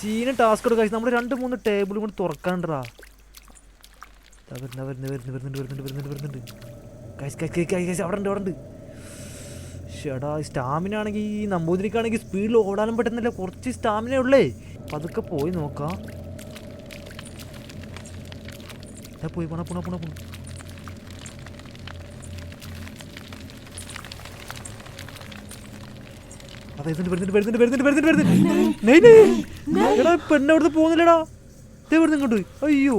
സീന ടാസ്ക് എടുക്കുക നമ്മൾ രണ്ട് മൂന്ന് ടേബിളും കൂടി തുറക്കാണ്ടടാ ദാ വരുന്നു, വരുന്നു, വരുന്നു, വരുന്നുണ്ട് വരുന്നുണ്ട് വരുന്നുണ്ട് വരുന്നുണ്ട്. കൈസ് കൈസ് കൈ കൈ കൈസ് അവിടെ ഉണ്ട് അവിടെ ഉണ്ട് ഷെടാ സ്റ്റാമിന ആണെങ്കിൽ ഈ നമ്പൂതിരിക്കാണെങ്കിൽ സ്പീഡിൽ ഓടാനും പറ്റുന്നില്ല. കുറച്ച് സ്റ്റാമിന ഉള്ളേ. പതുക്കെ പോയി നോക്കാം. ദാ പോയി പോണ പോണ പോണ പോണ. അതെ വരുന്നുണ്ട് വരുന്നുണ്ട് വരുന്നുണ്ട് വരുന്നുണ്ട് വരുന്നുണ്ട് വരുന്നുണ്ട്. നെയ് നെയ് എടാ പെണ്ണ് അവിടുന്ന് പോകുന്നില്ലടാ. ദേ വരുന്നു ഇങ്ങോട്ട് അയ്യോ.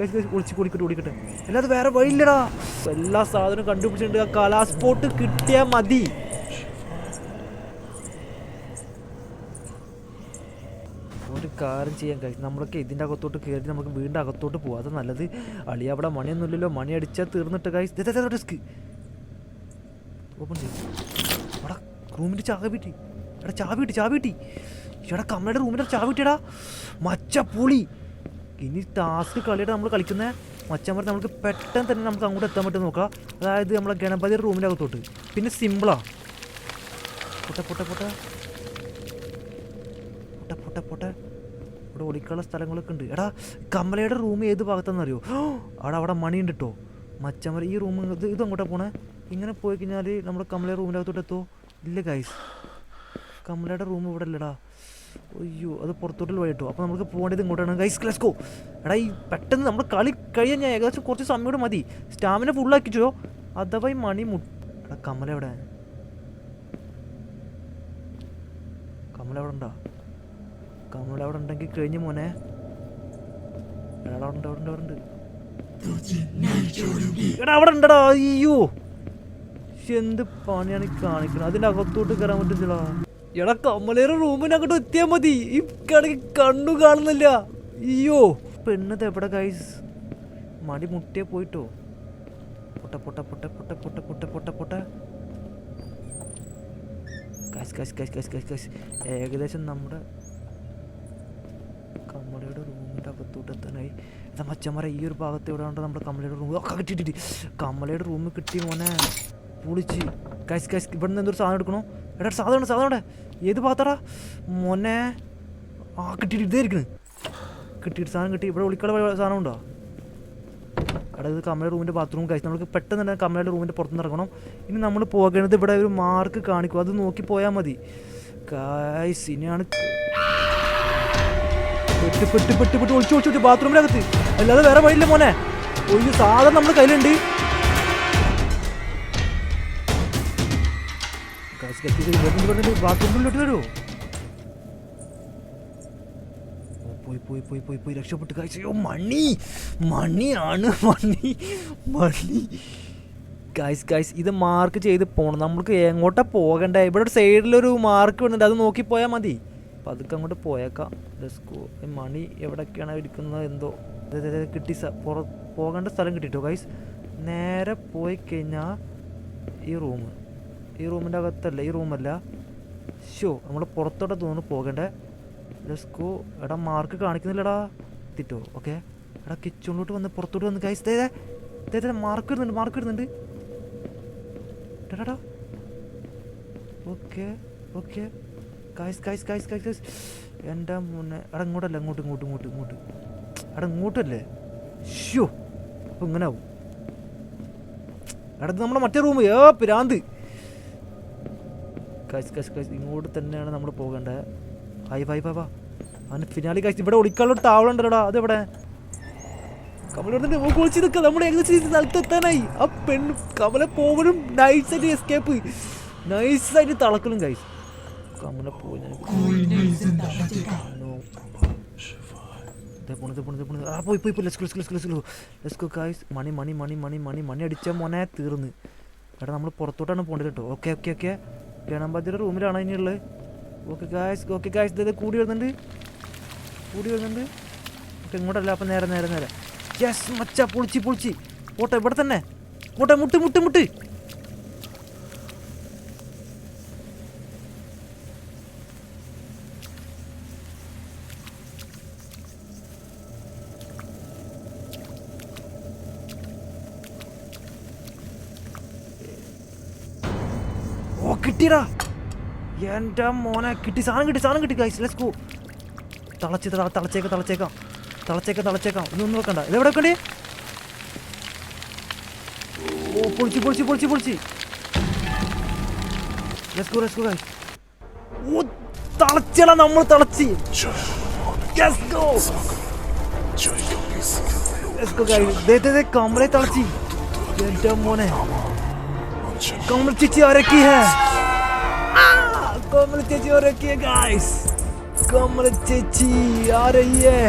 കഴിച്ച് ഒളിച്ച് ഓടിക്കട്ടെ ഓടിക്കട്ടെ. അല്ലാതെ വേറെ വഴിയില്ലടാ. എല്ലാ സാധനവും കണ്ടുപിടിച്ചിട്ടുണ്ട്. ആ കലാസ്പോട്ട് കിട്ടിയാൽ മതി. ഒരു കാര്യം ചെയ്യാൻ കഴിയും നമ്മളൊക്കെ ഇതിന്റെ അകത്തോട്ട് കയറി നമുക്ക് വീണ്ടും അകത്തോട്ട് പോകാം അത് നല്ലത്. അളി അവിടെ മണിയൊന്നുമില്ലല്ലോ. മണി അടിച്ചാൽ തീർന്നിട്ട് കായ് റിസ്ക് ഓപ്പൺ ചെയ്യും. എടാ റൂമിന്റെ ചാവി കിട്ടി. എടാ ചാവി കിട്ടി ചാവി കിട്ടി. എടാ കമ്മയുടെ റൂമിന്റെ ചാവി മച്ച പുളി. ഇനി ടാസ്ക് കളിയുടെ നമ്മൾ കളിക്കുന്ന മച്ചാൻ പറഞ്ഞാൽ നമുക്ക് പെട്ടെന്ന് തന്നെ നമുക്ക് അങ്ങോട്ട് എത്താൻ പറ്റും നോക്കാം. അതായത് നമ്മളെ ഗണപതി റൂമിന്റെ അകത്തോട്ട് പിന്നെ സിമ്പിളാ പൊട്ടെ പൊട്ടെ പൊട്ടെ. പൊട്ടെ പൊട്ടെ പൊട്ടെ. ഇവിടെ ഒളിക്കാനുള്ള സ്ഥലങ്ങളൊക്കെ ഉണ്ട്. എടാ കമലയുടെ റൂം ഏത് ഭാഗത്താണെന്ന് അറിയോ (gasps) അവിടെ അവിടെ ഉണ്ട് കേട്ടോ മച്ചമര ഈ റൂം ഇത് ഇത് പോണേ? ഇങ്ങനെ പോയി കഴിഞ്ഞാൽ നമ്മുടെ കമലയുടെ റൂമിന്റെ അകത്തോട്ട് എത്തോ? ഇല്ല ഗൈസ് കമലയുടെ റൂം ഇവിടെ അല്ലടാ അയ്യോ അത് പുറത്തോട്ട് വഴി കിട്ടും അപ്പോൾ നമുക്ക് പോകേണ്ടത് ഇങ്ങോട്ടാണ്. ഗൈസ് ഗോ എടാ ഈ പെട്ടെന്ന് നമ്മൾ കളി കഴിയാൻ ഞാൻ ഏകദേശം കുറച്ച് സമയം മതി. സ്റ്റാമിന ഫുള്ളാക്കിച്ചോ അഥവാ ഈ മണി മു എടാ കമല എവിടെ? കമല എവിടെ ഉണ്ടോ? കമല അവിടെ ഉണ്ടെങ്കിൽ കഴിഞ്ഞ് മോനെ. എടാ ഉണ്ട് അവിടെ ഉണ്ട് അവിടെ ഉണ്ട്. എടാ അവിടെ ഉണ്ടടാ. അയ്യോ. എന്ത് പണിയാണ് കാണിക്കുന്നത് അതിന്റെ അകത്തോട്ട് കയറാൻ പറ്റില്ല എടാ കമ്മലേറെ റൂമിന് അങ്ങോട്ട് എത്തിയാ മതി. ഈ കടക്ക് കണ്ണു കാണുന്നില്ല. അയ്യോ. പെണ്ണത് എവിടെ ഗൈസ് മടി മുട്ടിയെ പോയിട്ടോ. പൊട്ട പൊട്ട പൊട്ട പൊട്ട പൊട്ട പൊട്ട പൊട്ട പൊട്ട. കാശ് കാശ് കാശ് കാശ് കാശ് കാശ് ഏകദേശം നമ്മുടെ കമലയുടെ റൂമിന്റെ അകത്തോട്ട് എത്താനായി. എന്താ മച്ചന്മാരെ ഈ ഒരു ഭാഗത്ത് എവിടെ ഉണ്ടോ നമ്മുടെ കമലയുടെ റൂം ഒക്കെ കിട്ടിയിട്ട് കമലയുടെ റൂം കിട്ടി മോനെ. പൊളിച്ച്. കാശ് കാശ് ഇവിടെ നിന്ന് എന്തൊരു സാധനം എടുക്കണോ? എടാ സാധനം സാധനം ഏത് ഭാഗത്താടാ? മോനെ. ആ കിട്ടിയിട്ട് ഇതേ ഇരിക്കണ്. കിട്ടിയിട്ട് സാധനം കിട്ടി. ഇവിടെ ഒളിക്കട സാധനം ഉണ്ടോ? എടാ ഇത് കമലയുടെ റൂമിന്റെ ബാത്റൂം കഴിച്ച് നമുക്ക് പെട്ടെന്ന് തന്നെ കമലയുടെ റൂമിന്റെ പുറത്തുനിന്ന് ഇറങ്ങണം. ഇനി നമ്മൾ പോകേണ്ടത് ഇവിടെ ഒരു മാർക്ക് കാണിക്കും. അത് നോക്കി പോയാൽ മതി. കായ്സ് ഇനിയാണ് പെട്ട് പെട്ട് പെട്ട് പെട്ട്. ഒളിച്ചു ഒളിച്ചു ബാത്റൂമിനകത്ത് അല്ലാതെ വേറെ വഴിയില്ല മോനെ. ഒരു സാധനം നമ്മുടെ കയ്യിലുണ്ട്. ബാത്റൂമിലോട്ട് വരുമോ പോയി പോയി പോയി പോയി പോയി രക്ഷപ്പെട്ട് കാഴ്ചയോ മണി മണിയാണ് മണി മണി ഗൈസ് ഗൈസ് ഇത് മാർക്ക് ചെയ്ത് പോകണം നമുക്ക് എങ്ങോട്ടാ പോകണ്ടേ ഇവിടെ ഒരു സൈഡിലൊരു മാർക്ക് വരുന്നുണ്ട് അത് നോക്കി പോയാൽ മതി അപ്പം അതൊക്കെ അങ്ങോട്ട് പോയേക്കാം ഡെസ്കോ മണി എവിടെയൊക്കെയാണ് എടുക്കുന്നത് എന്തോ കിട്ടി പുറ- പോകേണ്ട സ്ഥലം കിട്ടിട്ടോ ഗൈസ് നേരെ പോയി കഴിഞ്ഞാൽ ഈ റൂം ഈ റൂമിന്റെ അകത്തല്ല ഈ റൂമല്ല. ഷോ നമ്മൾ പുറത്തോട്ട് തോന്നുന്നു പോകണ്ടേ. ലെസ്കോ എടാ മാർക്ക് കാണിക്കുന്നില്ലടാ. തിറ്റോ ഓക്കെ എടാ കിച്ചണിലോട്ട് വന്ന് പുറത്തോട്ട് വന്ന് ഗൈസ് ദേ ദേ, മാർക്ക് ഇടുന്നുണ്ട് മാർക്ക് ഇടുന്നുണ്ട്. എടാടാ. ഓക്കെ ഓക്കെ കായ്സ് കായ്സ് കായ്സ് കായ്സ് കായ്സ് എന്റെ മുന്നേ എടാ ഇങ്ങോട്ടല്ല ഇങ്ങോട്ട് ഇങ്ങോട്ട് ഇങ്ങോട്ട് ഇങ്ങോട്ട്. എടാ ഇങ്ങോട്ടല്ലേ? ഷ്യോ അപ്പം ഇങ്ങനെ ആവും എടാ നമ്മുടെ മറ്റേ റൂം ഏ പിരാന്ത്. കായ്സ് കായ്സ് കായ്സ് ഇങ്ങോട്ട് തന്നെയാണ് നമ്മൾ പോകേണ്ടത്. ഹായ് ബൈ ബൈ ബാ അവന് ഫിനാലി കാശ് ഇവിടെ ഒളിക്കാനുള്ള താവളം ഉണ്ടല്ലോടാ. അതെവിടെ? കമല നമുക്ക് ഒളിച്ച് നിൽക്കാം നമ്മൾ ഏകദേശം സ്ഥലത്തെത്താനായി ആ പെൺ കമല പോകലും നൈസായിട്ട് എസ്കേപ്പ് നൈസായിട്ട് തളക്കലും കൈസ് കമല പോയി ഞാൻ No. ദേ പോണു, ദേ പോണു, ദേ പോണു. ആ പോയി പോയി പോയി. Let's go let's go let's go let's go guys money money money money money money അടിച്ച മോനെ തീർന്ന്. എടാ നമ്മൾ പുറത്തോട്ടാണ് പോകേണ്ടത് കേട്ടോ. ഓക്കെ ഓക്കെ ഓക്കെ ഗണപതിയുടെ റൂമിലാണ് ഇനിയുള്ളത്? ഓക്കെ ഗായ്സ് ഓക്കെ ഗായ്സ് ഇത് കൂടി വരുന്നുണ്ട്. കൂടി വരുന്നുണ്ട്. ഓക്കെ ഇങ്ങോട്ടല്ല അപ്പം നേരെ നേരെ നേരെ. യെസ് മച്ച പൊളിച്ച് പൊളിച്ച്. പോട്ടെ ഇവിടെ തന്നെ. പോട്ടെ മുട്ട് മുട്ട് മുട്ട്. കിട്ടിയടാ. എന്റെ മോനെ കിട്ടി സാധനം കിട്ടി സാധനം കിട്ടി ഗൈസ് ലെറ്റ്സ് ഗോ തളച്ച് തളച്ചേക്കാം തളച്ചേക്കാം. തളച്ചേക്കാം തളച്ചേക്കാം. ഇനി ഒന്നും വെക്കണ്ട. ഇത് എവിടെ വെക്കണ്ടേ? ഓ പൊളിച്ച് പൊളിച്ച് പൊളിച്ച് പൊളിച്ച്. Let's go let's go guys ഓ തളച്ചടാ നമ്മൾ തളച്ച്. Let's go let's go guys ദേ ദേ ദേ കമറെ തളച്ച്. എന്റെ മോനെ. കമൽ ചിച്ചി ആരൊക്കെ ഹേ? है कमल चीची और रखी है गाइस कमल चीची आ रही है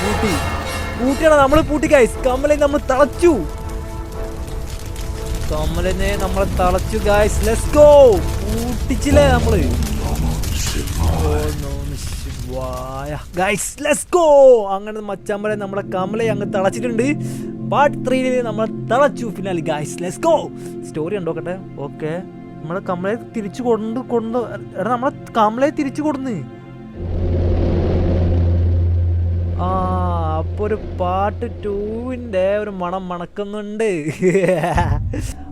പൂട്ടി പൂട്ടിയാണ് നമ്മൾ പൂട്ടി ഗൈസ് കമലെ നമ്മൾ തളച്ചു കമലിനെ നമ്മൾ തളച്ചു ഗൈസ് ലെറ്റ്സ് ഗോ പൂട്ടിച്ചില്ലേ നമ്മള് ഗൈസ് ലെറ്റ്സ് ഗോ അങ്ങനെ മച്ചാമ്പലെ നമ്മളെ കമലെ അങ്ങ് തളച്ചിട്ടുണ്ട് പാർട്ട് ത്രീയിൽ നമ്മൾ തളച്ചു finale guys let's go story ഉണ്ടോക്കട്ടെ okay നമ്മളെ കമലയെ തിരിച്ചു കൊണ്ട് കൊണ്ട് നമ്മളെ കമലയെ തിരിച്ചു കൊടുന്ന്. ആ അപ്പോൾ ഒരു പാട്ട് ടൂവിന്റെ ഒരു മണം മണക്കുന്നുണ്ട്.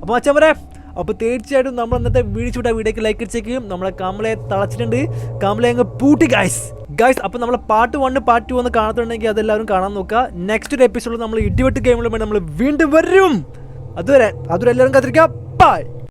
അപ്പോൾ അച്ഛൻ പറയാം അപ്പൊ തീർച്ചയായിട്ടും നമ്മൾ ഇന്നത്തെ വീഴ്ച വീഡിയോക്ക് ലൈക്ക് അടിച്ചേക്കും. നമ്മളെ കമലയെ തളച്ചിട്ടുണ്ട്. കമലയെ അങ്ങ് പൂട്ടി ഗൈസ് ഗൈസ് അപ്പം നമ്മൾ പാർട്ട് വണ്ണ് പാർട്ട് ടു ഒന്ന് കാണത്തുണ്ടെങ്കിൽ അതെല്ലാവരും കാണാൻ നോക്കുക. നെക്സ്റ്റ് ഒരു എപ്പിസോഡിൽ നമ്മൾ ഇടിവെട്ട് ഗെയിമുകളുമായി നമ്മൾ വീണ്ടും വരും. അതുവരെ അതുവരെ എല്ലാവരും കത്തിരിക്കാം ബൈ